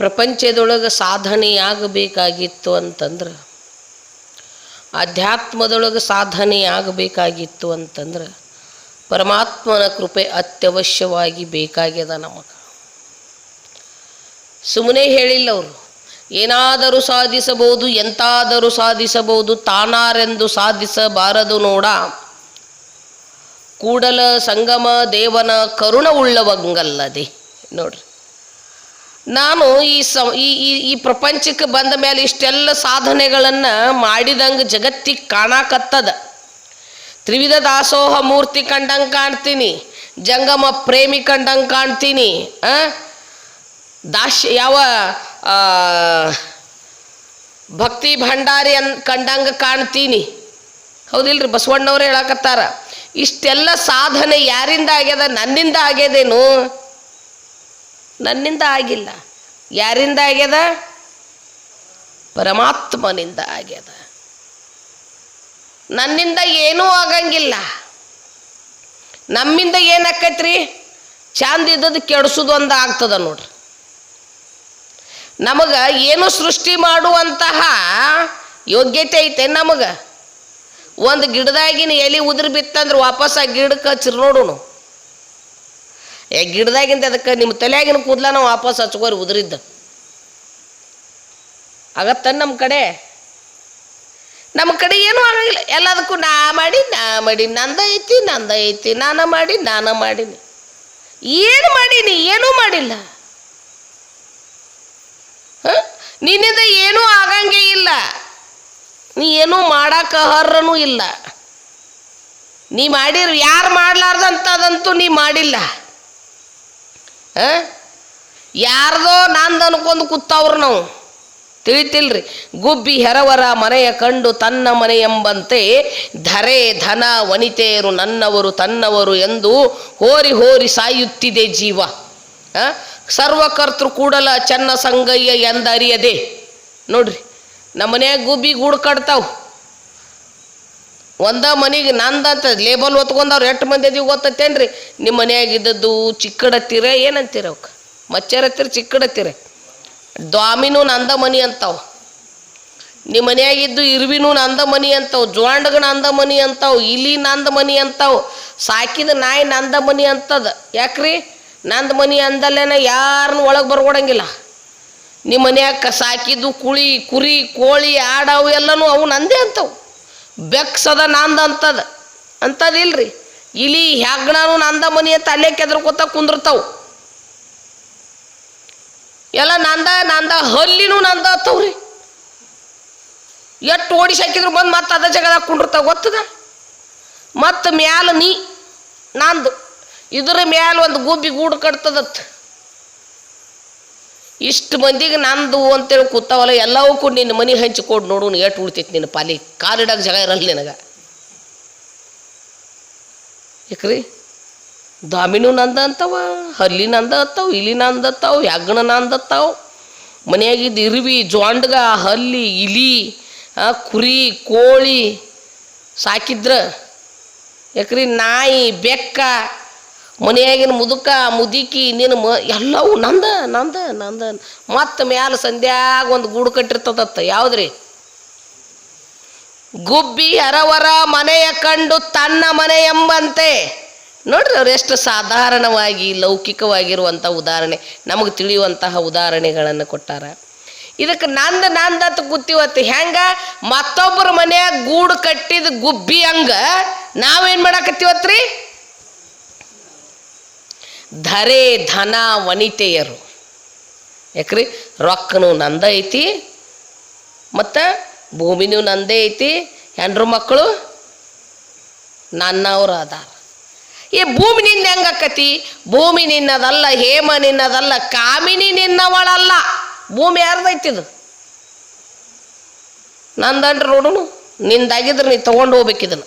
ಪ್ರಪಂಚದೊಳಗೆ ಸಾಧನೆಯಾಗಬೇಕಾಗಿತ್ತು ಅಂತಂದ್ರೆ ಅಧ್ಯಾತ್ಮದೊಳಗೆ ಸಾಧನೆಯಾಗಬೇಕಾಗಿತ್ತು ಅಂತಂದ್ರೆ, ಪರಮಾತ್ಮನ ಕೃಪೆ ಅತ್ಯವಶ್ಯವಾಗಿ ಬೇಕಾಗ್ಯದ ನಮಗೆ. ಸುಮ್ಮನೆ ಹೇಳಿಲ್ಲ ಅವರು, ಏನಾದರೂ ಸಾಧಿಸಬಹುದು, ಎಂತಾದರೂ ಸಾಧಿಸಬಹುದು, ತಾನಾರೆಂದು ಸಾಧಿಸಬಾರದು ನೋಡ. ಕೂಡಲ ಸಂಗಮ ದೇವನ ಕರುಣವುಳ್ಳವಂಗಲ್ಲದೆ, ನೋಡ್ರಿ. ನಾನು ಈ ಸ, ಈ, ಈ- ಪ್ರಪಂಚಕ್ಕೆ ಬಂದ ಮೇಲೆ ಇಷ್ಟೆಲ್ಲ ಸಾಧನೆಗಳನ್ನು ಮಾಡಿದಂಗೆ ಜಗತ್ತಿಗೆ ಕಾಣಕತ್ತದ. ತ್ರಿವಿಧ ದಾಸೋಹ ಮೂರ್ತಿ ಕಂಡಂಗೆ ಕಾಣ್ತೀನಿ, ಜಂಗಮ ಪ್ರೇಮಿ ಕಂಡಂಗೆ ಕಾಣ್ತೀನಿ, ಆ? ದಾಶ್ಯ ಯಾವ ಭಕ್ತಿ ಭಂಡಾರಿ ಅನ್, ಕಂಡಂಗೆ ಕಾಣ್ತೀನಿ. ಹೌದಿಲ್ರಿ, ಬಸವಣ್ಣವ್ರು ಹೇಳಕತ್ತಾರ, ಇಷ್ಟೆಲ್ಲ ಸಾಧನೆ ಯಾರಿಂದ ಆಗ್ಯದ, ನನ್ನಿಂದ ಆಗ್ಯದೇನು? ನನ್ನಿಂದ ಆಗಿಲ್ಲ. ಯಾರಿಂದ ಆಗ್ಯದ? ಪರಮಾತ್ಮನಿಂದ ಆಗ್ಯದ. ನನ್ನಿಂದ ಏನೂ ಆಗಂಗಿಲ್ಲ. ನಮ್ಮಿಂದ ಏನಾಕೈತ್ರಿ ಚಂದ ಇದ್ದದ್ದು ಕೆಡಿಸೋದು ಒಂದು ಆಗ್ತದ ನೋಡ್ರಿ. ನಮಗೆ ಏನು ಸೃಷ್ಟಿ ಮಾಡುವಂತಹ ಯೋಗ್ಯತೆ ಐತೆ ನಮಗೆ? ಒಂದು ಗಿಡದಾಗಿನ ಎಲೆ ಉದುರು ಬಿತ್ತಂದ್ರೆ ವಾಪಸ್ ಆ ಗಿಡಕ್ಕೆ ಹಚ್ಚಿರ್ ನೋಡುನು. ಏ, ಗಿಡದಾಗಿಂದ ಅದಕ್ಕೆ ನಿಮ್ಮ ತಲೆಯಾಗಿನ ಕೂದಲನ ವಾಪಸ್ ಹಚ್ಕೋರಿ ಉದುರಿದ್ದ. ಆಗತ್ತ ನಮ್ಮ ಕಡೆ? ನಮ್ಮ ಕಡೆ ಏನೂ ಆಗಂಗಿಲ್ಲ. ಎಲ್ಲದಕ್ಕೂ ನಾ ಮಾಡಿ ನಾ ಮಾಡಿ, ನಂದ ಐತಿ ನಂದ ಐತಿ, ನಾನು ಮಾಡಿ, ನಾನು ಮಾಡೀನಿ. ಏನು ಮಾಡೀನಿ, ಏನೂ ಮಾಡಿಲ್ಲ? ನಿನ್ನಿಂದ ಏನೂ ಆಗಂಗೇ ಇಲ್ಲ. ನೀ ಏನೂ ಮಾಡಕ್ಕ ಅರ್ಹನೂ ಇಲ್ಲ. ನೀ ಮಾಡಿರ್ ಯಾರು ಮಾಡಲಾರ್ದಂತದಂತೂ ನೀ ಮಾಡಿಲ್ಲ? ಯಾರ್ದೋ ನಂದು ಅನ್ಕೊಂಡು ಕೂತಾವ್ರು ನಾವು. ತಿಳಿತಿಲ್ರಿ. ಗುಬ್ಬಿ ಹೆರವರ ಮನೆಯ ಕಂಡು ತನ್ನ ಮನೆ ಎಂಬಂತೆ ಧರೆ ಧನ ವನಿತೆಯರು ನನ್ನವರು ತನ್ನವರು ಎಂದು ಹೋರಿ ಹೋರಿ ಸಾಯುತ್ತಿದೆ ಜೀವ? ಸರ್ವಕರ್ತೃ ಕೂಡಲ ಚೆನ್ನ ಸಂಗಯ್ಯ ಎಂದರಿಯದೆ. ನೋಡ್ರಿ ನಮ್ಮನೆ ಗುಬ್ಬಿ ಗೂಡು ಕಟ್ತಾವ್. ಒಂದ ಮನೆಗೆ ನಂದಂತ ಲೇಬಲ್ ಹೊತ್ಕೊಂಡವ್ರು ಎಷ್ಟು ಮಂದಿ ಅದೀವಿ ಗೊತ್ತತ್ತೇನ್ರಿ ನಿಮ್ಮ ಮನೆಯಾಗಿದ್ದದ್ದು ಚಿಕ್ಕಡತ್ತೀರ ಏನಂತೀರ ಅವಕ್ಕೆ ಮಚ್ಚರತ್ತೀರ ಚಿಕ್ಕಡತ್ತೀರ ದ್ವಾಮಿನೂ ನಂದ ಮನಿ ಅಂತಾವ. ನಿಮ್ಮ ಮನೆಯಾಗಿದ್ದು ಇರ್ವಿನೂ ನಂದ ಮನಿ ಅಂತಾವ್. ಜೋಂಡಗ ನಂದ ಮನಿ ಅಂತಾವ್. ಇಲಿ ನಂದ ಮನಿ ಅಂತಾವ್. ಸಾಕಿದ ನಾಯಿ ನಂದ ಮನಿ ಅಂತದ. ಯಾಕ್ರಿ? ನಂದ ಮನಿ ಅಂದಲ್ಲೇನ ಯಾರನ್ನ ಒಳಗೆ ಬರ್ಕೊಡಂಗಿಲ್ಲ. ನಿಮ್ಮ ಮನೆಯಾಗ ಸಾಕಿದ್ದು ಕುಳಿ, ಕುರಿ, ಕೋಳಿ ಆಡವು ಎಲ್ಲನೂ ಅವು ನಂದೇ ಅಂತಾವು. ಬೆಕ್ಸದ ನಾಂದ ಅಂತದ. ಅಂತದಿಲ್ರಿ. ಇಲಿ ಹೆಗ್ಣನು ನಂದ ಮನಿ ಅಂತ ಅಲ್ಲೇ ಕೆದ್ರಕೋತ ಕುಂದಿರ್ತಾವು. ಎಲ್ಲ ನಾಂದ, ನಂದ, ಹಲ್ಲಿನೂ ನಂದ ಅತ್ತವ್ರಿ ಎಷ್ಟು ಓಡಿಸಿ ಹಾಕಿದ್ರು ಬಂದು ಮತ್ತೆ ಅದ ಜಗದ ಕುಂಡಿರ್ತಾವ ಗೊತ್ತದ? ಮತ್ತು ಮ್ಯಾಲ ನೀ, ನಂದು. ಇದ್ರ ಮ್ಯಾಲ ಒಂದು ಗುಬ್ಬಿ ಗೂಡು ಕಟ್ತದತ್. ಇಷ್ಟು ಮಂದಿಗೆ ನಂದು ಅಂತೇಳಿ ಕೂತಾವಲ್ಲ ಎಲ್ಲವಕ್ಕೂ ನಿನ್ನ ಮನೆ ಹಂಚಿಕೊಡು ನೋಡು ಎಷ್ಟು ಉಳ್ತೈತಿ ನಿನ್ನ ಪಾಲಿ. ಕಾಲಿಡಕ್ಕೆ ಜಾಗ ಇರಲ್ಲ ನಿನಗೆ. ಯಾಕ್ರಿ? ದಾಮಿನೂ ನಂದ ಅಂತವ, ಹಲ್ಲಿ ನಂದ ಅತ್ತಾವ, ಇಲಿ ನಂದ ಅತ್ತಾವ ಹೆಗ್ಗಣ ನಂದ ಅತ್ತಾವ. ಮನ್ಯಾಗಿದ್ದ ಇರ್ವಿ, ಜೋಂಡ್ಗ, ಹಲ್ಲಿ, ಇಲಿ ಕುರಿ, ಕೋಳಿ ಸಾಕಿದ್ರ. ಯಾಕ್ರಿ, ನಾಯಿ, ಬೆಕ್ಕ ಮನೆಯಾಗಿನ ಮುದುಕ, ಮುದುಕಿ, ನಿನ್ನ ಮ, ಎಲ್ಲವೂ ನಂದ ನಂದ ನಂದ. ಮತ್ತೆ ಮ್ಯಾಲ ಸಂಧ್ಯಾಗ ಒಂದು ಗೂಡು ಕಟ್ಟಿರ್ತದತ್ತ. ಯಾವುದ್ರಿ? ಗುಬ್ಬಿ ಅರವರ ಮನೆಯ ಕಂಡು ತನ್ನ ಮನೆ ಎಂಬಂತೆ. ನೋಡ್ರಿ ಅವ್ರು ಎಷ್ಟು ಸಾಧಾರಣವಾಗಿ ಲೌಕಿಕವಾಗಿರುವಂಥ ಉದಾಹರಣೆ. ನಮಗೆ ತಿಳಿಯುವಂತಹ ಉದಾಹರಣೆಗಳನ್ನು ಕೊಟ್ಟಾರ. ಇದಕ್ಕೆ ನಂದ ನಂದತ್ ಗುತ್ತಿವತ್ತ. ಹೆಂಗ? ಮತ್ತೊಬ್ಬರ ಮನೆಯಾಗ ಗೂಡು ಕಟ್ಟಿದ ಗುಬ್ಬಿ ಹಂಗ ನಾವೇನು ಮಾಡಾಕತ್ತೀವತ್ರಿ? ಧರೆ ಧನ ವನಿತೆಯರು. ಯಾಕ್ರಿ? ರೊಕ್ಕನೂ ನಂದ ಐತಿ, ಮತ್ತು ಭೂಮಿನೂ ನಂದೇ ಐತಿ. ಹೆಂಡ್ರು ಮಕ್ಕಳು? ನನ್ನವ್ರು ಅದಾರ. ಈ ಭೂಮಿ ನಿಂದ ಹೆಂಗಕ್ಕತಿ ಭೂಮಿ ನಿನ್ನದಲ್ಲ, ಹೇಮ ನಿನ್ನದಲ್ಲ, ಕಾಮಿನಿ ನಿನ್ನವಳಲ್ಲ. ಭೂಮಿ ಯಾರ್ದೈತಿದು? ನಂದನ್ರಿ ನೋಡುನು, ನಿಂದಾಗಿದ್ರೆ ನೀ ತಗೊಂಡು ಹೋಗ್ಬೇಕಿದನ್ನು.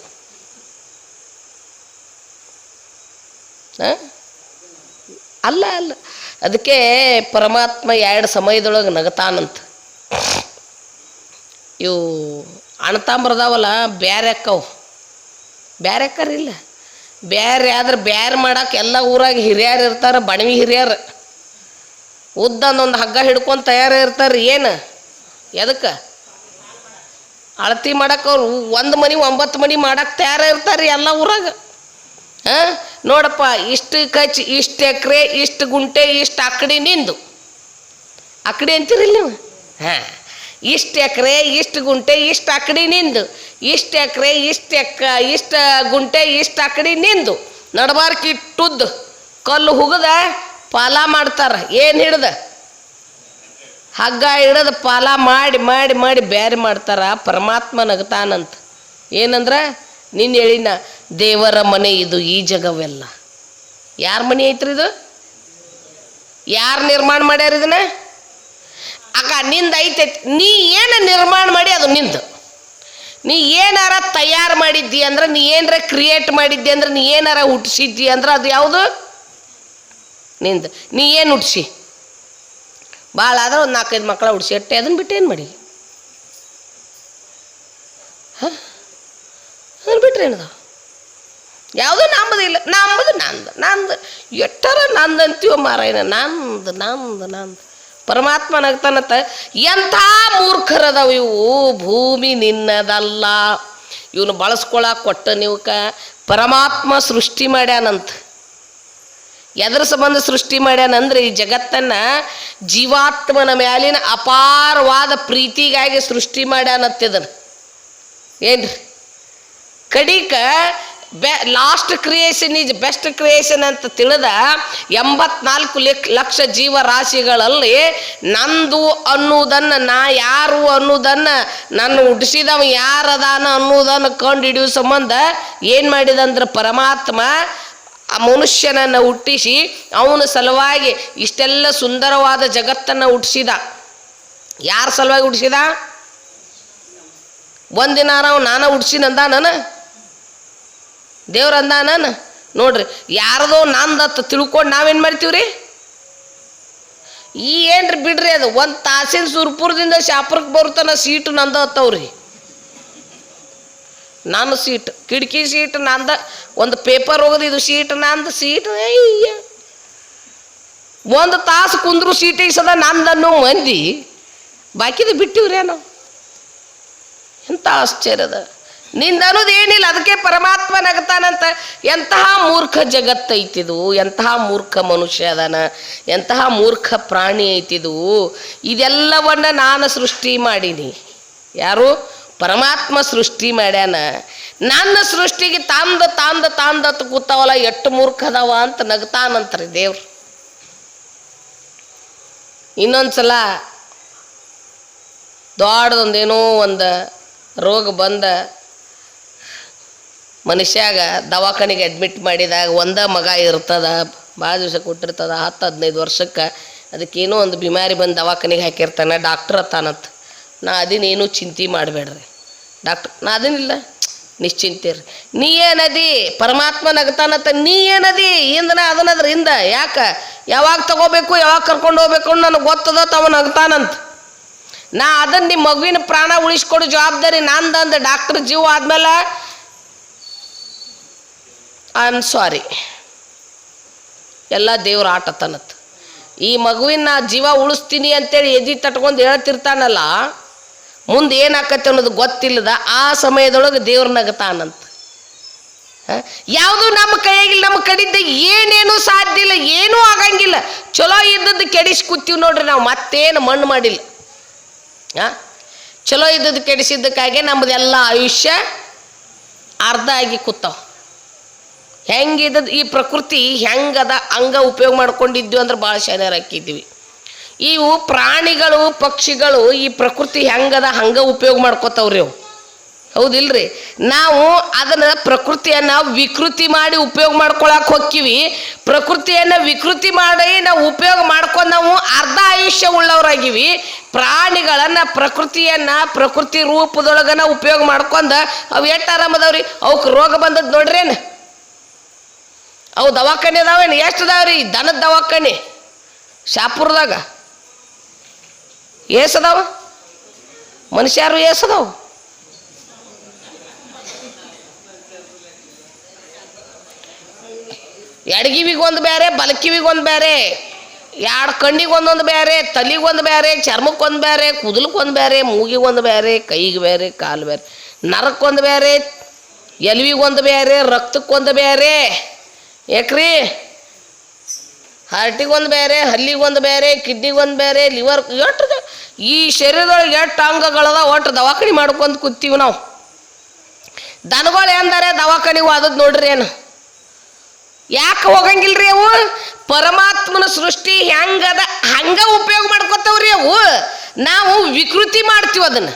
ಅಲ್ಲ ಅಲ್ಲ. ಅದಕ್ಕೆ ಪರಮಾತ್ಮ ಎರಡು ಸಮಯದೊಳಗೆ ನಗತಾನಂತ. ಇವು ಅಣತಾಂಬ್ರದಾವಲ್ಲ, ಬ್ಯಾರೆ ಅಕ್ಕವು. ಬ್ಯಾರೆ ಅಕ್ಕರಿಲ್ಲ ಬ್ಯಾರೆ ಆದ್ರೆ ಬ್ಯಾರೆ ಮಾಡಕ್ಕೆ ಎಲ್ಲ ಊರಾಗ ಹಿರಿಯರು ಇರ್ತಾರೆ ಬಣವಿ ಹಿರಿಯರು. ಉದ್ದಂದೊಂದು ಹಗ್ಗ ಹಿಡ್ಕೊಂಡು ತಯಾರು ಇರ್ತಾರೆ, ಏನು? ಎದಕ್ಕೆ? ಅಳತಿ ಮಾಡಕ್ಕೆ ಅವ್ರು ಒಂದು ಮನೆ, ಒಂಬತ್ತು ಮನೆ ಮಾಡಕ್ಕೆ ತಯಾರು ಇರ್ತಾರೆ ಎಲ್ಲ ಊರಾಗ. ಹಾಂ? ನೋಡಪ್ಪ, ಇಷ್ಟು ಕಚ್, ಇಷ್ಟು ಎಕರೆ, ಇಷ್ಟು ಗುಂಟೆ, ಇಷ್ಟು ಅಕ್ಕಡಿ ನಿಂದು. ಅಕ್ಕಡಿ ಅಂತೀರಿಲ್ಲ ನೀವು? ಹಾಂ. ಇಷ್ಟು ಎಕರೆ, ಇಷ್ಟು ಗುಂಟೆ, ಇಷ್ಟು ಅಕ್ಕಡಿ ನಿಂದು. ಇಷ್ಟು ಎಕರೆ, ಇಷ್ಟು ಎಕ್ಕ, ಇಷ್ಟು ಗುಂಟೆ, ಇಷ್ಟು ಅಕ್ಕಡಿ ನಿಂದು. ನಡಬಾರ್ಕ್ ಇಟ್ಟುದ್ದು. ಕಲ್ಲು ಹುಗದ, ಪಾಲ ಮಾಡ್ತಾರ. ಏನು ಹಿಡ್ದ? ಹಗ್ಗ ಹಿಡಿದು, ಪಾಲ ಮಾಡಿ ಮಾಡಿ ಮಾಡಿ, ಬ್ಯಾರೆ ಮಾಡ್ತಾರ. ಪರಮಾತ್ಮ ನಗತಾನಂತ. ಏನಂದ್ರ? ನಿನ್ನ ಹೇಳಿನ ದೇವರ ಮನೆ ಇದು ಈ ಜಗವೆಲ್ಲ. ಯಾರ ಮನೆ ಐತ್ರಿ ಇದು? ಯಾರು ನಿರ್ಮಾಣ ಮಾಡ್ಯಾರ ಇದನ್ನ? ಅಕ್ಕ, ನಿಂದ ಐತೆ ನೀ ಏನು ನಿರ್ಮಾಣ ಮಾಡಿ ಅದು ನಿಂದು. ನೀ ಏನಾರ ತಯಾರು ಮಾಡಿದ್ದಿ ಅಂದ್ರೆ, ನೀ ಏನಾರ ಕ್ರಿಯೇಟ್ ಮಾಡಿದ್ದಿ ಅಂದ್ರೆ, ನೀ ಏನಾರ ಹುಟ್ಟಿಸಿದ್ದಿ ಅಂದ್ರೆ ಅದು ಯಾವುದು? ನಿಂದು. ನೀ ಏನು ಹುಟ್ಟಿಸಿ ಭಾಳ ಆದ್ರೆ ಒಂದು ನಾಲ್ಕೈದು ಮಕ್ಕಳ ಹುಡ್ಸಿ ಅಟ್ಟೆ ಅದನ್ನ ಬಿಟ್ಟು ಏನು ಮಾಡಿ ಹಾಂ? ಅದನ್ನ ಬಿಟ್ರೆ ಏನದ? ಯಾವುದೂ ನಂಬದಿಲ್ಲ ನಂಬದು ನಂದು ನಂದು. ಎಟ್ಟರ ನಂದು ಅಂತೀವ ಮಾರಾಯಣ, ನಂದು ನಂದು ನಂದು. ಪರಮಾತ್ಮ ನಗ್ತಾನತ್ತ ಎಂಥ ಮೂರ್ಖರದವ ಇವು? ಭೂಮಿ ನಿನ್ನದಲ್ಲ. ಇವನು ಬಳಸ್ಕೊಳಕ್ಕೆ ಕೊಟ್ಟ ನೀವಕ. ಪರಮಾತ್ಮ ಸೃಷ್ಟಿ ಮಾಡ್ಯಾನಂತ. ಎದ್ರ ಸಂಬಂಧ ಸೃಷ್ಟಿ ಮಾಡ್ಯಾನಂದ್ರೆ ಈ ಜಗತ್ತನ್ನ ಜೀವಾತ್ಮನ ಮ್ಯಾಲಿನ ಅಪಾರವಾದ ಪ್ರೀತಿಗಾಗಿ ಸೃಷ್ಟಿ ಮಾಡ್ಯಾನತ್ತಿದನು ಏನ್ರಿ? ಕಡಿಕ ಬೆ last creation is best creation ಅಂತ ತಿಳಿದ ಎಂಬತ್ನಾಲ್ಕು ಲೆಕ್, ಲಕ್ಷ ಜೀವರಾಶಿಗಳಲ್ಲಿ ನಂದು ಅನ್ನುವುದನ್ನು ನಾ ಯಾರು ಅನ್ನುವುದನ್ನು ನನ್ನ ಹುಟ್ಟಿಸಿದವ ಯಾರದಾನ ಅನ್ನುವುದನ್ನು ಕಂಡು ಹಿಡಿಯುವ ಸಂಬಂಧ ಏನು ಮಾಡಿದಂದ್ರೆ ಪರಮಾತ್ಮ ಆ ಮನುಷ್ಯನನ್ನು ಹುಟ್ಟಿಸಿ ಅವನ ಸಲುವಾಗಿ ಇಷ್ಟೆಲ್ಲ ಸುಂದರವಾದ ಜಗತ್ತನ್ನು ಹುಟ್ಟಿಸಿದ ಯಾರ ಸಲುವಾಗಿ ಹುಟ್ಟಿಸಿದ ಒಂದಿನ ನಾವು ನಾನು ಹುಡ್ಸಿನಂದ ನಾನು ದೇವ್ರ ನಾನು. ನೋಡ್ರಿ, ಯಾರದೋ ನಂದತ್ತ ತಿಳ್ಕೊಂಡು ನಾವೇನು ಮಾಡ್ತೀವ್ರಿ? ಈ ಏನ್ರಿ ಬಿಡ್ರಿ ಅದು, ಒಂದು ತಾಸಿನ ಸುರ್ಪುರದಿಂದ ಶಾಪುರಕ್ಕೆ ಬರುತ್ತಾನ ಸೀಟು ನಂದ ಹತ್ತವ್ರಿ. ನಾನು ಸೀಟ್, ಕಿಟಕಿ ಸೀಟ್ ನಂದ, ಒಂದು ಪೇಪರ್ ಹೋಗೋದು ಇದು ಸೀಟ್ ನಂದು ಸೀಟ್ ಒಂದು ತಾಸು ಕುಂದ್ರು ಸೀಟಿಗೆ ಸದ ನಂದನ್ನು ಮಂದಿ. ಬಾಕಿದು ಬಿಟ್ಟಿವ್ರೇನೋ ಎಂಥ ಆಶ್ಚರ್ಯದ. ನಿಂದ ಅನ್ನೋದು ಏನಿಲ್ಲ ಅದಕ್ಕೆ ಪರಮಾತ್ಮ ನಗತಾನಂತ. ಎಂತಹ ಮೂರ್ಖ ಜಗತ್ತೈತಿದು, ಎಂತಹ ಮೂರ್ಖ ಮನುಷ್ಯ ಅದಾನ, ಎಂತಹ ಮೂರ್ಖ ಪ್ರಾಣಿ ಐತಿದು. ಇದೆಲ್ಲವನ್ನ ನಾನು ಸೃಷ್ಟಿ ಮಾಡೀನಿ. ಯಾರು? ಪರಮಾತ್ಮ ಸೃಷ್ಟಿ ಮಾಡ್ಯಾನ. ನನ್ನ ಸೃಷ್ಟಿಗೆ ತಾಂದ ತಾಂದ ತಾಂದ ಕೂತಾವಲ್ಲ, ಎಷ್ಟು ಮೂರ್ಖದವ ಅಂತ ನಗ್ತಾನಂತ್ರಿ ದೇವ್ರು. ಇನ್ನೊಂದ್ಸಲ ದೊಡ್ಡದೊಂದೇನೋ ಒಂದು ರೋಗ ಬಂದ ಮನುಷ್ಯಾಗ ದವಾಖಾನಿಗೆ ಅಡ್ಮಿಟ್ ಮಾಡಿದಾಗ ಒಂದ ಮಗ ಇರ್ತದ ಭಾಳ ದಿವಸ ಕೊಟ್ಟಿರ್ತದ, ಹತ್ತು, ಹದಿನೈದು ವರ್ಷಕ್ಕೆ, ಅದಕ್ಕೇನೋ ಒಂದು ಬಿಮಾರಿ ಬಂದು ದವಾಖಾನಿಗೆ ಹಾಕಿರ್ತಾನೆ ಡಾಕ್ಟ್ರ್ ಅತ್ತಾನಂತ ನಾ ಅದಿನೇನು ಚಿಂತೆ ಮಾಡಬೇಡ್ರಿ. ಡಾಕ್ಟ್ರ್ ನಾ ಅದಿನಿಲ್ಲ. ನಿಶ್ಚಿಂತೆ ರೀ ನೀ ಏನದಿ? ಪರಮಾತ್ಮ ನಗತಾನತ್ತ ನೀ ಏನದಿ? ಇಂದನ ಅದನ್ನದ್ರ ಹಿಂದ ಯಾಕ? ಯಾವಾಗ ತಗೋಬೇಕು, ಯಾವಾಗ ಕರ್ಕೊಂಡು ಹೋಗ್ಬೇಕು ಅಂತ ನನಗೆ ಗೊತ್ತದ, ತವ ನಗ್ತಾನಂತ. ನಾ ಅದನ್ನ ನಿಮ್ಮ ಮಗುವಿನ ಪ್ರಾಣ ಉಳಿಸ್ಕೊಡೋ ಜವಾಬ್ದಾರಿ ನಂದಂದ ಡಾಕ್ಟರ್ ಜೀವ ಆದ್ಮೇಲೆ ಐ ಆಮ್ ಸಾರಿ ಎಲ್ಲ ದೇವ್ರ ಆಟ ತನತ್. ಈ ಮಗುವಿನ ಜೀವ ಉಳಿಸ್ತೀನಿ ಅಂತೇಳಿ ಎದಿ ತಟ್ಕೊಂಡು ಹೇಳ್ತಿರ್ತಾನಲ್ಲ, ಮುಂದೆ ಏನಾಕತ್ತೆ ಅನ್ನೋದು ಗೊತ್ತಿಲ್ಲದ, ಆ ಸಮಯದೊಳಗೆ ದೇವ್ರ ನಗತಾನಂತ. ಯಾವುದು ನಮ್ಮ ಕೈಯಾಗಿಲ್ಲ, ನಮ್ಮ ಕಡಿದ್ದ ಏನೇನು ಸಾಧ್ಯ ಇಲ್ಲ, ಏನೂ ಆಗಂಗಿಲ್ಲ. ಚಲೋ ಇದ್ದದ್ದು ಕೆಡಿಸಿ ಕೂತೀವಿ ನೋಡ್ರಿ ನಾವು, ಮತ್ತೇನು ಮಣ್ಣು ಮಾಡಿಲ್ಲ? ಚಲೋ ಇದ್ದದ್ದು ಕೆಡಿಸಿದ್ದಕ್ಕಾಗಿ ನಮ್ಮದೆಲ್ಲ ಆಯುಷ್ಯ ಅರ್ಧ ಆಗಿ ಕೂತಾವ. ಹೆಂಗಿದ್ದದ್ದು ಈ ಪ್ರಕೃತಿ ಹೆಂಗದ ಹಂಗ ಉಪಯೋಗ ಮಾಡ್ಕೊಂಡಿದ್ವಿ ಅಂದ್ರೆ ಭಾಳ ಶಾನ್ಯಾರ ಹಾಕಿದ್ವಿ. ಇವು ಪ್ರಾಣಿಗಳು, ಪಕ್ಷಿಗಳು ಈ ಪ್ರಕೃತಿ ಹೆಂಗದ ಹಂಗ ಉಪಯೋಗ ಮಾಡ್ಕೋತಾವ್ರಿ ಅವು. ಹೌದಿಲ್ರಿ? ನಾವು ಅದನ್ನ ಪ್ರಕೃತಿಯನ್ನ ವಿಕೃತಿ ಮಾಡಿ ಉಪಯೋಗ ಮಾಡ್ಕೊಳಕ್ ಹೋಕ್ಕಿವಿ. ಪ್ರಕೃತಿಯನ್ನ ವಿಕೃತಿ ಮಾಡಿ ನಾವು ಉಪಯೋಗ ಮಾಡ್ಕೊಂಡು ನಾವು ಅರ್ಧ ಆಯುಷ್ಯ ಉಳ್ಳವರಾಗಿವಿ. ಪ್ರಾಣಿಗಳನ್ನ ಪ್ರಕೃತಿಯನ್ನ ಪ್ರಕೃತಿ ರೂಪದೊಳಗನ ಉಪಯೋಗ ಮಾಡ್ಕೊಂಡ ಅವು ಎಷ್ಟು ಆರಾಮದವ್ರಿ? ಅವಕ್ಕೆ ರೋಗ ಬಂದದ್ದು ನೋಡ್ರೇನು ಅವು ದವಾಖಾನೆ ಅದಾವೇನು? ಎಷ್ಟು ಅದಾವ್ರಿ? ದನದ ದವಾಖಾನೆ. ಶಾಪುರದಾಗ. ಏಸದಾವ ಮನುಷ್ಯರು ಏಸದಾವ ಎಡಗಿವಿಗೆ ಒಂದು ಬೇರೆ ಬಲಕಿವಿಗೆ ಒಂದು ಬೇರೆ ಎರಡು ಕಣ್ಣಿಗೆ ಒಂದೊಂದು ಬೇರೆ ತಲೆಗೆ ಒಂದು ಬೇರೆ ಚರ್ಮಕ್ಕೆ ಒಂದು ಬೇರೆ ಕೂದಲಕ್ಕೆ ಒಂದು ಬೇರೆ ಮೂಗಿಗೆ ಒಂದು ಬೇರೆ ಕೈಗೆ ಬೇರೆ ಕಾಲು ಬೇರೆ ನರಕ್ಕೊಂದು ಬೇರೆ ಎಲ್ವಿಗೊಂದು ಬೇರೆ ರಕ್ತಕ್ಕೊಂದು ಬೇರೆ ಯಾಕ್ರಿ ಹಾರ್ಟಿಗೊಂದು ಬೇರೆ, ಹಲ್ಲಿಗೊಂದು ಬೇರೆ, ಕಿಡ್ನಿಗೊಂದು ಬೇರೆ, ಲಿವರ್ ಎಷ್ಟು ಈ ಶರೀರದೊಳಗೆ ಎಷ್ಟು ಅಂಗಗಳದ ಒಟ್ಟು ದವಾಖಾನೆ ಮಾಡ್ಕೊಂಡು ಕೂತೀವಿ ನಾವು. ದನಗಳು ಎಂದರೆ ದವಾಖಾನಿಗೆ ಹೋದದ್ದು ನೋಡ್ರಿ ಏನು? ಯಾಕೆ ಹೋಗಂಗಿಲ್ರಿ ಅವು? ಪರಮಾತ್ಮನ ಸೃಷ್ಟಿ ಹೆಂಗದ ಹಂಗ ಉಪಯೋಗ ಮಾಡ್ಕೊತಾವ್ರಿ ಅವು? ನಾವು ವಿಕೃತಿ ಮಾಡ್ತೀವಿ ಅದನ್ನ.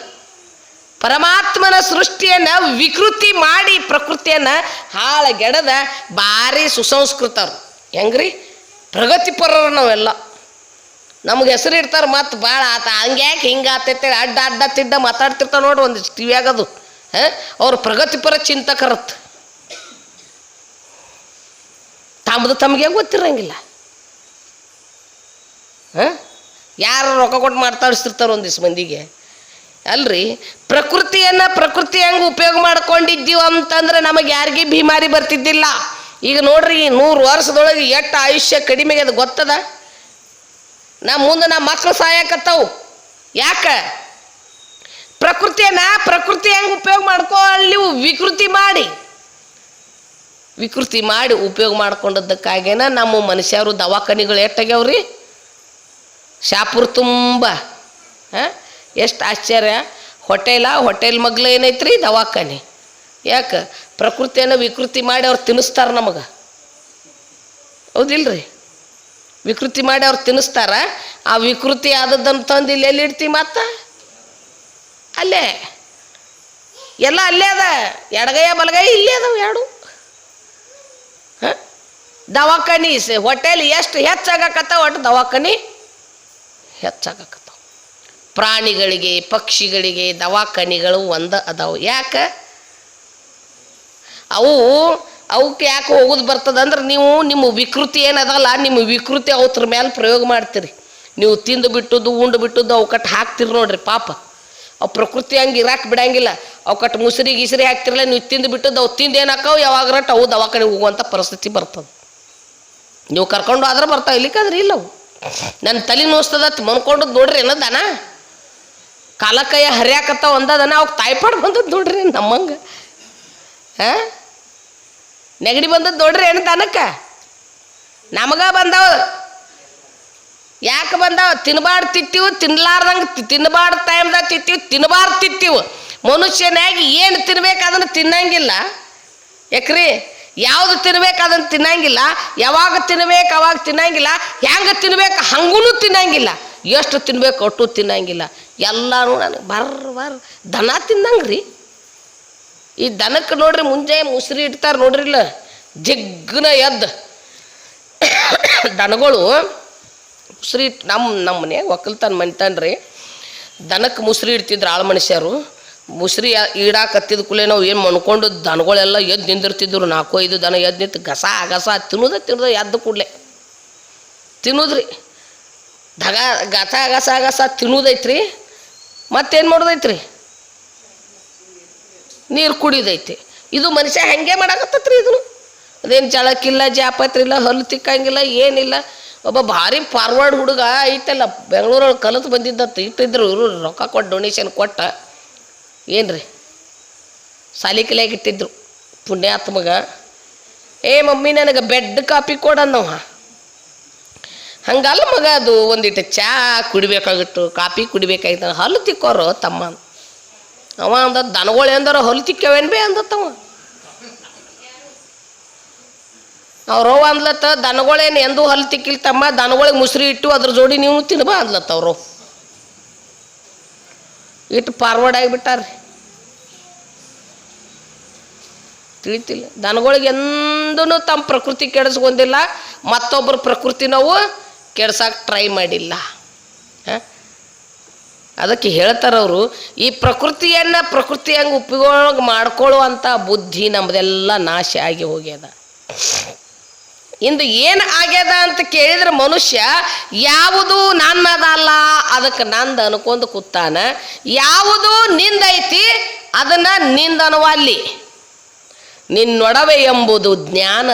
ಪರಮಾತ್ಮನ ಸೃಷ್ಟಿಯನ್ನ ವಿಕೃತಿ ಮಾಡಿ ಪ್ರಕೃತಿಯನ್ನ ಹಾಳಗೆಡದ ಭಾರಿ ಸುಸಂಸ್ಕೃತರು. ಹೆಂಗ್ರಿ? ಪ್ರಗತಿಪರರು ನಾವೆಲ್ಲ. ನಮ್ಗೆ ಹೆಸರು ಮತ್ತು ಭಾಳ ಆತ. ಹಂಗ್ಯಾಕೆ ಹಿಂಗೆ ಆತೈತೆ ಅಡ್ಡ ಅಡ್ಡ ತಿಡ್ಡ ಮಾತಾಡ್ತಿರ್ತಾವೆ ನೋಡ್ರಿ ಒಂದಿಷ್ಟು ಟಿವಿಯಾಗದು ಹಾಂ? ಅವ್ರು ಪ್ರಗತಿಪರ ಚಿಂತಕರತ್. ತಮ್ಮದು ತಮಗೆ ಗೊತ್ತಿರಂಗಿಲ್ಲ. ಹಾಂ? ಯಾರು ರೊಕ್ಕ ಕೊಟ್ಟು ಮಾತಾಡಿಸ್ತಿರ್ತಾರೆ ಒಂದಿಷ್ಟು ಮಂದಿಗೆ. ಅಲ್ರಿ? ಪ್ರಕೃತಿಯನ್ನ ಪ್ರಕೃತಿ ಹೆಂಗೆ ಉಪಯೋಗ ಮಾಡ್ಕೊಂಡಿದ್ದೀವಿ ಅಂತಂದ್ರೆ ನಮಗೆ ಯಾರಿಗೆ ಬಿಮಾರಿ ಬರ್ತಿದ್ದಿಲ್ಲ. ಈಗ ನೋಡ್ರಿ ನೂರು ವರ್ಷದೊಳಗೆ ಎಷ್ಟು ಆಯುಷ್ಯ ಕಡಿಮೆಗೆ ಅದು ಗೊತ್ತದ? ನಾ ಮುಂದೆ ನಮ್ಮ ಮಕ್ಕಳು ಸಾಯಕತ್ತವು. ಯಾಕೆ? ಪ್ರಕೃತಿಯನ್ನ ಪ್ರಕೃತಿ ಹೆಂಗೆ ಉಪಯೋಗ ಮಾಡ್ಕೊಳ್ಳಿ ವಿಕೃತಿ ಮಾಡಿ. ವಿಕೃತಿ ಮಾಡಿ ಉಪಯೋಗ ಮಾಡ್ಕೊಂಡದಕ್ಕಾಗೇನ ನಮ್ಮ ಮನುಷ್ಯರು ದವಾಖಾನಿಗಳು ಎಷ್ಟಾಗ್ಯಾವ್ರಿ ಶಾಪುರ್ ತುಂಬ, ಹಾಂ? ಎಷ್ಟು ಆಶ್ಚರ್ಯ. ಹೋಟೆಲ, ಹೋಟೆಲ್ ಮಗ್ಲು ಏನೈತ್ರಿ? ದವಾಖಾನೆ. ಯಾಕೆ? ಪ್ರಕೃತಿಯನ್ನು ವಿಕೃತಿ ಮಾಡಿ ಅವ್ರು ತಿನ್ನಿಸ್ತಾರೆ ನಮಗೆ. ಹೌದಿಲ್ರಿ? ವಿಕೃತಿ ಮಾಡಿ ಅವ್ರು ತಿನ್ನಿಸ್ತಾರ ಆ ವಿಕೃತಿ ಆದದ್ದನ್ನು ತಂದು ಇಲ್ಲಿ ಎಲ್ಲಿ ಇಡ್ತೀವಿ ಮತ್ತೆ? ಅಲ್ಲೇ. ಎಲ್ಲ ಅಲ್ಲೇ ಅದ. ಎಡಗೈಯ ಬಲಗೈ ಇಲ್ಲೇ ಅದಾವ ಎರಡು. ಹಾಂ? ದವಾಖಾನಿ ಹೋಟೆಲ್ ಎಷ್ಟು ಹೆಚ್ಚಾಗಕತ್ತ ಒಟ್ಟು ದವಾಖಾನಿ? ಹೆಚ್ಚಾಗಕತ್ತಾವ. ಪ್ರಾಣಿಗಳಿಗೆ, ಪಕ್ಷಿಗಳಿಗೆ, ದವಾಖಾನಿಗಳು ಒಂದ ಅದಾವ. ಯಾಕೆ? ಅವು ಅವಕ್ಕೆ ಯಾಕೆ ಹೋಗೋದು ಬರ್ತದ ಅಂದ್ರೆ ನೀವು ನಿಮ್ಮ ವಿಕೃತಿ ಏನದಲ್ಲ ನಿಮ್ಮ ವಿಕೃತಿ ಅವತ್ರ ಮೇಲೆ ಪ್ರಯೋಗ ಮಾಡ್ತೀರಿ. ನೀವು ತಿಂದು ಬಿಟ್ಟದ್ದು, ಉಂಡು ಬಿಟ್ಟದ್ದು ಅವಕಟ್ಟು ಹಾಕ್ತಿರಿ ನೋಡ್ರಿ ಪಾಪ. ಅವು ಪ್ರಕೃತಿ ಹಂಗೆ ಇರಾಕ್ ಬಿಡಂಗಿಲ್ಲ. ಅವಕಟ್ಟು ಮುಸ್ರಿ ಗಿಸರಿ ಹಾಕ್ತಿರಲ್ಲ, ನೀವು ತಿಂದು ಬಿಟ್ಟದ್ದು ಅವು ತಿಂದು ಏನಾಕವು ಯಾವಾಗ್ರಟ್ಟು ಅವು ದವಾಖಾನೆ ಹೋಗುವಂಥ ಪರಿಸ್ಥಿತಿ ಬರ್ತದೆ. ನೀವು ಕರ್ಕೊಂಡು ಆದ್ರೆ ಬರ್ತಾವೆ ಇಲ್ಲಿಕ್ಕಾದ್ರೆ ಇಲ್ಲ ಅವು ನನ್ನ ತಲೆ ನೋಸ್ತದ ಮನ್ಕೊಂಡದ್ದು ನೋಡ್ರಿ ಏನದನ ಕಾಲ ಹರ್ಯಾಕತ್ತ ಒಂದದನ ಅವ್ಕೆ ತಾಯ್ಪಾಡ್ ಬಂದದ್ದು ನೋಡ್ರಿ ನಮ್ಮಂಗೆ. ಹಾಂ? ನೆಗಡಿ ಬಂದದ್ದು ನೋಡ್ರಿ ಏನು ದನಕ್ಕೆ? ನಮಗ ಬಂದವ. ಯಾಕೆ ಬಂದಾವ? ತಿನ್ಬಾರ್ದು ತಿತ್ತಿವು, ತಿನ್ಲಾರ್ದಂಗೆ ತಿನ್ಬಾರ್ದು ಟೈಮ್ದಾಗ ತಿತ್ತಿವು ತಿನ್ಬಾರ್ ತಿತ್ತಿವು. ಮನುಷ್ಯನಾಗಿ ಏನು ತಿನ್ಬೇಕು ಅದನ್ನು ತಿನ್ನಂಗಿಲ್ಲ. ಯಾಕ್ರಿ? ಯಾವುದು ತಿನ್ಬೇಕು ಅದನ್ನು ತಿನ್ನಂಗಿಲ್ಲ, ಯಾವಾಗ ತಿನ್ಬೇಕು ಅವಾಗ ತಿನ್ನಂಗಿಲ್ಲ, ಹೆಂಗೆ ತಿನ್ಬೇಕು ಹಂಗೂ ತಿನ್ನಂಗಿಲ್ಲ. ಎಷ್ಟು ತಿನ್ಬೇಕು ಅಷ್ಟು ತಿನ್ನಂಗಿಲ್ಲ. ಎಲ್ಲರೂ ನನಗೆ ಬರ್ ಬರ್ ದನ ತಿನ್ನಂಗ್ರಿ. ಈ ದನಕ್ಕೆ ನೋಡ್ರಿ ಮುಂಜಾನೆ ಮುಸ್ರಿ ಇಡ್ತಾರೆ ನೋಡ್ರಿಲ್ಲ. ಜಿಗ್ಗನ ಎದ್ದು ದನಗಳು ಮುಸ್ರಿ ಇಟ್ಟು ನಮ್ಮ ನಮ್ಮ ಮನೆ ಒಕ್ಕಲ್ತನ ರೀ ದನಕ್ಕೆ ಮುಸ್ರಿ ಇಡ್ತಿದ್ರು ಆಳು ಮನುಷ್ಯರು. ಮುಸ್ರಿ ಇಡಾಕತ್ತಿದ ಕೂಡಲೇ ನಾವು ಏನು ಮನ್ಕೊಂಡು ದನಗಳೆಲ್ಲ ಎದ್ದು ನಿಂದಿರ್ತಿದ್ರು. ನಾಲ್ಕು ಐದು ದನ ಎದ್ದು ನಿಂತು ಗಸ ಗಸ ತಿನ್ನೋದ ತಿನ್ನೋದ ಎದ್ದು ಕೂಡಲೇ. ತಿನ್ನೋದ್ರಿ. ದಗ ಗಸ ಗಸ ಗಸ ತಿನ್ನೋದೈತ್ರಿ, ಮತ್ತೇನು ಮಾಡೋದೈತ್ರಿ? ನೀರು ಕುಡಿಯೋದೈತಿ ಇದು ಮನುಷ್ಯ ಹೆಂಗೆ ಮಾಡಾಕತ್ತತ್ರಿ ಇದನ್ನು. ಅದೇನು ಜಳಕ್ಕಿಲ್ಲ ಜಾಪತ್ರಿ ಇಲ್ಲ ಹಲ್ಲು ತಿಕ್ಕಂಗಿಲ್ಲ, ಏನಿಲ್ಲ. ಒಬ್ಬ ಭಾರಿ ಫಾರ್ವರ್ಡ್ ಹುಡುಗ ಐತಲ್ಲ ಬೆಂಗಳೂರೊಳಗೆ ಕಲಿತು ಬಂದಿದ್ದತ್ತು, ಇಟ್ಟಿದ್ರು ಇವರು, ರೊಕ್ಕ ಕೊಟ್ಟು ಡೊನೇಷನ್ ಕೊಟ್ಟ. ಏನ್ರಿ? ಸಾಲಿ ಕಲಿಯಾಗ ಇಟ್ಟಿದ್ರು. ಪುಣ್ಯಾತ್ಮಗ. ಏ ಮಮ್ಮಿ, ನನಗೆ ಬೆಡ್ ಕಾಪಿ ಕೊಡನ್ನವ ಹಂಗಲ್ಲ ಮಗ, ಅದು ಒಂದಿಟ್ಟು ಚಾ ಕುಡಿಬೇಕಾಗಿತ್ತು, ಕಾಫಿ ಕುಡಿಬೇಕಾಗಿತ್ತು, ಹಲ್ಲು ತಿಕ್ಕೋರು ತಮ್ಮ. ಅವ ಅಂದ, ದನಗಳು ಎಂದಾರ ಹಲ್ಲು ತಿಕ್ಕವೇನು ಬೇ ಅಂದತ್ತವ ಅವ್ರವ್ವ ಅಂದ್ಲತ್ತ, ದನಗಳೇನು ಎಂದೂ ಹಲ್ಲು ತಿಕ್ಕಿಲ್ಲ ತಮ್ಮ, ದನಗಳಿಗೆ ಮುಸ್ರಿ ಇಟ್ಟು ಅದ್ರ ಜೋಡಿ ನೀವು ತಿನ್ಬಾ ಅಂದ್ಲತ್ತ ಅವರು. ಇಟ್ಟು ಫಾರ್ವರ್ಡ್ ಆಗಿಬಿಟ್ಟಾರ್ರಿ ತಿಳಿತಿಲ್ಲ. ದನಗಳಿಗೆ ಎಂದೂ ತಮ್ಮ ಪ್ರಕೃತಿ ಕೆಡಿಸ್ಕೊಂಡಿಲ್ಲ, ಮತ್ತೊಬ್ಬರ ಪ್ರಕೃತಿ ನಾವು ಕೆಡ್ಸಕ್ಕೆ ಟ್ರೈ ಮಾಡಿಲ್ಲ. ಅದಕ್ಕೆ ಹೇಳ್ತಾರವರು, ಈ ಪ್ರಕೃತಿಯನ್ನು ಪ್ರಕೃತಿ ಹಂಗೆ ಉಪಯೋಗ ಮಾಡ್ಕೊಳ್ಳುವಂಥ ಬುದ್ಧಿ ನಮ್ಮದೆಲ್ಲ ನಾಶ ಆಗಿ ಹೋಗ್ಯದ. ಇಂದು ಏನು ಆಗ್ಯದ ಅಂತ ಕೇಳಿದ್ರೆ ಮನುಷ್ಯ, ಯಾವುದು ನನ್ನದಲ್ಲ, ಅದಕ್ಕೆ ನಂದು ಅನ್ಕೊಂಡು ಕೂತಾನ. ಯಾವುದು ನಿಂದೈತಿ, ಅದನ್ನು ನಿಂದನವಲ್ಲಿ ನಿನ್ನೊಡವೆ ಎಂಬುದು ಜ್ಞಾನ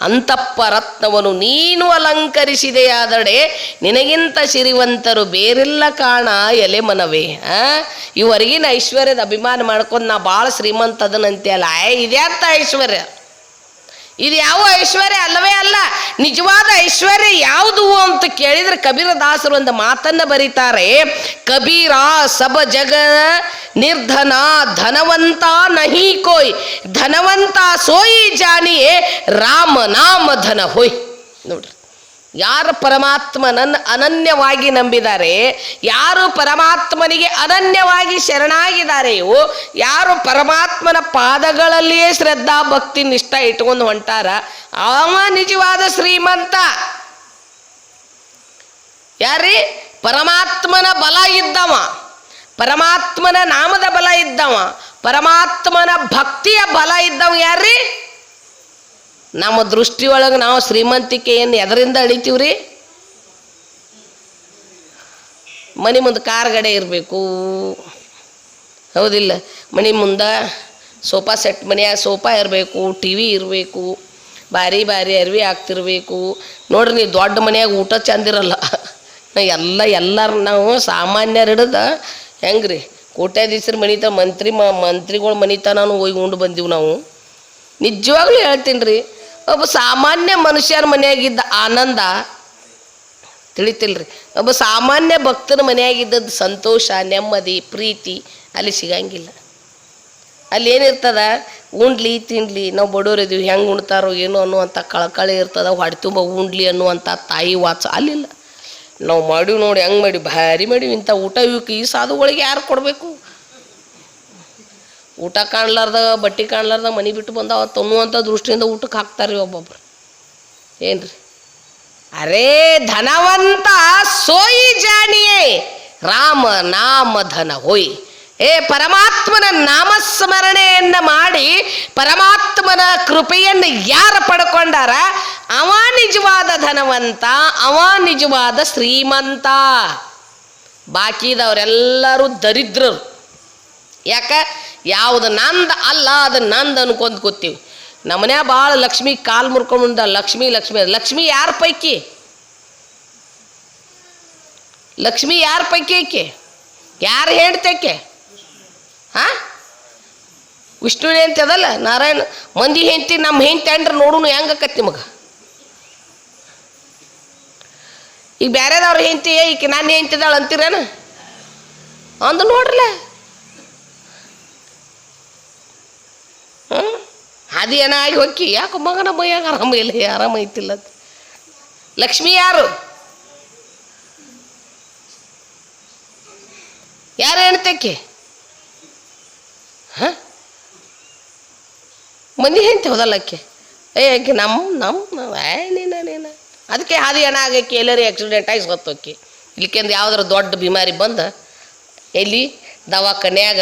ರತ್ನ ಅಂತಪ್ಪರತ್ನವನ್ನು ನೀನು ಅಲಂಕರಿಸಿದೆಯಾದಡೆ ನಿನಗಿಂತ ಸಿರಿವಂತರು ಬೇರೆಲ್ಲ ಕಾಣ ಎಲೆ ಮನವೇ ಇವರಿಗಿನ ಐಶ್ವರ್ಯದ ಅಭಿಮಾನ ಮಾಡ್ಕೊಂಡು ನಾ ಭಾಳ ಶ್ರೀಮಂತ ಅದನಂತೆ ಅಲ್ಲ ಐಶ್ವರ್ಯ? ಇದು ಯಾವ ಐಶ್ವರ್ಯ ಅಲ್ಲವೇ ಅಲ್ಲ, ನಿಜವಾದ ಐಶ್ವರ್ಯ ಯಾವುದು ಅಂತ ಕೇಳಿದ್ರೆ ಕಬೀರ ದಾಸರು ಒಂದು ಮಾತನ್ನ ಬರೀತಾರೆ, ಕಬೀರ ಸಬ ಜಗ ನಿರ್ಧನ ಧನವಂತ ನಹಿ ಕೋಯ್, ಧನವಂತ ಸೋಯಿ ಜಾನಿಯೇ ರಾಮ ನಾಮ ಧನ ಹೋಯ್. ನೋಡ್ರಿ. ಯಾರು ಪರಮಾತ್ಮನನ್ನು ಅನನ್ಯವಾಗಿ ನಂಬಿದ್ದಾರೆ ಯಾರು ಪರಮಾತ್ಮನಿಗೆ ಅನನ್ಯವಾಗಿ ಶರಣಾಗಿದ್ದಾರೆಯೋ ಯಾರು ಪರಮಾತ್ಮನ ಪಾದಗಳಲ್ಲಿಯೇ ಶ್ರದ್ಧಾ, ಭಕ್ತಿ, ನಿಷ್ಠ ಇಟ್ಕೊಂಡು ಹೊಂಟಾರ, ಅವ ನಿಜವಾದ ಶ್ರೀಮಂತ. ಯಾರಿ? ಪರಮಾತ್ಮನ ಬಲ ಇದ್ದವ, ಪರಮಾತ್ಮನ ನಾಮದ ಬಲ ಇದ್ದವ, ಪರಮಾತ್ಮನ ಭಕ್ತಿಯ ಬಲ ಇದ್ದವ ಯಾರ್ರೀ ನಮ್ಮ ದೃಷ್ಟಿ ಒಳಗೆ ನಾವು ಶ್ರೀಮಂತಿಕೆಯನ್ನು ಎದರಿಂದ ಅಳಿತೀವ್ರಿ? ಮನೆ ಮುಂದೆ ಕಾರ್ ಗಡೆ ಇರಬೇಕು. ಹೌದಿಲ್ಲ. ಮನೆ ಮುಂದೆ ಸೋಫಾ ಸೆಟ್, ಮನೆಯಾಗ ಸೋಫಾ ಇರಬೇಕು, ಟಿ ವಿ ಇರಬೇಕು, ಭಾರಿ ಭಾರಿ ಅರಿವಿ ಆಗ್ತಿರಬೇಕು ನೋಡ್ರಿ ನೀವು ದೊಡ್ಡ ಮನೆಯಾಗ ಊಟ ಚಂದಿರಲ್ಲ ಎಲ್ಲ ಎಲ್ಲರೂ ನಾವು ಸಾಮಾನ್ಯರು ಹಿಡ್ದು ಹೆಂಗ್ರಿ? ಕೋಟ್ಯಾಧೀಶರ ಮನಿತ ಮಂತ್ರಿ ಮ ಮನೀತ ನಾನು ಹೋಗಿ ಉಂಡು ಬಂದೀವಿ ನಾವು. ನಿಜವಾಗ್ಲೂ ಹೇಳ್ತೀನಿ ರೀ ಒಬ್ಬ ಸಾಮಾನ್ಯ ಮನುಷ್ಯರ ಮನೆಯಾಗಿದ್ದ ಆನಂದ, ತಿಳಿತಿಲ್ರಿ. ಒಬ್ಬ ಸಾಮಾನ್ಯ ಭಕ್ತನ ಮನೆಯಾಗಿದ್ದದ್ದು ಸಂತೋಷ, ನೆಮ್ಮದಿ, ಪ್ರೀತಿ, ಅಲ್ಲಿ ಸಿಗಂಗಿಲ್ಲ. ಅಲ್ಲಿ ಏನಿರ್ತದ ಉಂಡ್ಲಿ ತಿನ್ಲಿ ನಾವು ಬಡವರಿದ್ದೀವಿ ಹೆಂಗೆ ಉಣ್ತಾರೋ ಏನೋ ಅನ್ನುವಂಥ ಕಳಕಳಿ ಇರ್ತದ ಹೊಡೆ ತುಂಬ ಉಂಡ್ಲಿ ಅನ್ನುವಂಥ ತಾಯಿ ವಾಚ ಅಲ್ಲಿಲ್ಲ. ನಾವು ಮಾಡಿವಿ ನೋಡಿ, ಹೆಂಗೆ ಮಾಡಿ, ಭಾರಿ ಮಾಡಿವಿ ಇಂಥ ಊಟ ಇವಕ್ಕೆ ಈ ಸಾಧುಗಳಿಗೆ ಯಾರು ಕೊಡಬೇಕು? ಊಟ ಕಾಣ್ಲಾರ್ದ, ಬಟ್ಟೆ ಕಾಣ್ಲಾರ್ದ ಮನೆ ಬಿಟ್ಟು ಬಂದಾವ ತನ್ನುವಂಥ ದೃಷ್ಟಿಯಿಂದ ಊಟಕ್ಕೆ ಹಾಕ್ತಾರೆ ಒಬ್ಬೊಬ್ರು. ಏನ್ರಿ? ಅರೇ ಧನವಂತ ಸೋಯಿ ಜಾಣಿಯೇ, ರಾಮ ನಾಮ ಧನ ಹೋಯ್. ಏ ಪರಮಾತ್ಮನ ನಾಮಸ್ಮರಣೆಯನ್ನ ಮಾಡಿ, ಪರಮಾತ್ಮನ ಕೃಪೆಯನ್ನು ಯಾರು ಪಡ್ಕೊಂಡಾರ? ಅವ ನಿಜವಾದ ಧನವಂತ, ಅವ ನಿಜವಾದ ಶ್ರೀಮಂತ. ಬಾಕಿದವರೆಲ್ಲರೂ ದರಿದ್ರರು. ಯಾಕ? ಯಾವುದು ನಂದ ಅಲ್ಲ, ಅದು ನಂದ ಅನ್ಕೊಂಡ್ ಕೂತೀವಿ. ನಮ್ಮನೆ ಭಾಳ ಲಕ್ಷ್ಮಿ ಕಾಲು ಮುರ್ಕೊಂಡು ಲಕ್ಷ್ಮಿ ಲಕ್ಷ್ಮಿ ಲಕ್ಷ್ಮಿ ಯಾರ ಪೈಕಿ? ಲಕ್ಷ್ಮಿ ಯಾರ ಪೈಕಿ ಆಕೆ? ಯಾರು ಹೇಳ್ತೇಕೆ ಹಾ? ವಿಷ್ಣು ಹೆಂಡತಿ ಅದಲ್ಲ? ನಾರಾಯಣ, ಮಂದಿ ಹೆಂಡತಿ, ನಮ್ಮ ಹೆಂಡತಿ ಅಂಡ್ರೆ ನೋಡುನು ಹೆಂಗಕ್ಕತ್ ನಿಮಗೆ? ಈಗ ಬೇರೆದವ್ರ ಹೆಂಡತಿ ಈಕೆ ನಾನು ಹೆಂಡತಿದಾಳ ಅಂತೀರೇನು? ಅಂದು ನೋಡ್ರಲ್ಲ ಅದು ಏನಾಗಿ ಹೊಕ್ಕಿ? ಯಾಕೆ ಮಗನ ಮೈಯಾಗ ಆರಾಮ ಇಲ್ಲ? ಆರಾಮ ಐತಿಲ್ಲ. ಲಕ್ಷ್ಮಿ ಯಾರು? ಯಾರು ಹೆಣ್ತಕ್ಕೆ ಹಾಂ? ಮಂದಿ ಹೆಂಡ್ತಿ ಹೋದಲ್ಲಕ್ಕೆ ಏ, ಆಕೆ ನಮ್ಮ ನಮ್ಮ ಏ, ನೀನ ನೀನ. ಅದಕ್ಕೆ ಹಾದಿ ಏನಾಗಕ್ಕೆ ಎಲ್ಲರೂ ಆಕ್ಸಿಡೆಂಟ್ ಆಗಿ ಸತ್ತೋಕಿ? ಇಲ್ಲಿಕೆಂದು ಯಾವ್ದಾರ ದೊಡ್ಡ ಬಿಮಾರಿ ಬಂದ, ಎಲ್ಲಿ ದವಾಖಾನ್ಯಾಗ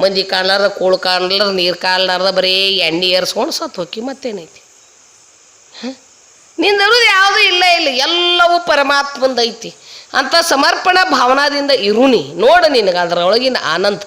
ಮಂದಿ ಕಾಣ್ಲಾರ್ದ, ಕೂಳು ಕಾಣಲಾರ್ದ, ನೀರು ಕಾಣ್ಲಾರ್ದ, ಬರೀ ಎಣ್ಣೆ ಏರ್ಸ್ಕೊಂಡು ಸತ್ತು ಹೋಕಿ ಮತ್ತೇನೈತಿ? ನಿಂದರುದು ಯಾವುದೂ ಇಲ್ಲ ಇಲ್ಲ, ಎಲ್ಲವೂ ಪರಮಾತ್ಮಂದೈತಿ. ಅಂತ ಸಮರ್ಪಣಾ ಭಾವನಾದಿಂದ ಇರುನಿ ನೋಡು ನಿನಗೆ ಅದರೊಳಗಿನ ಆನಂದ.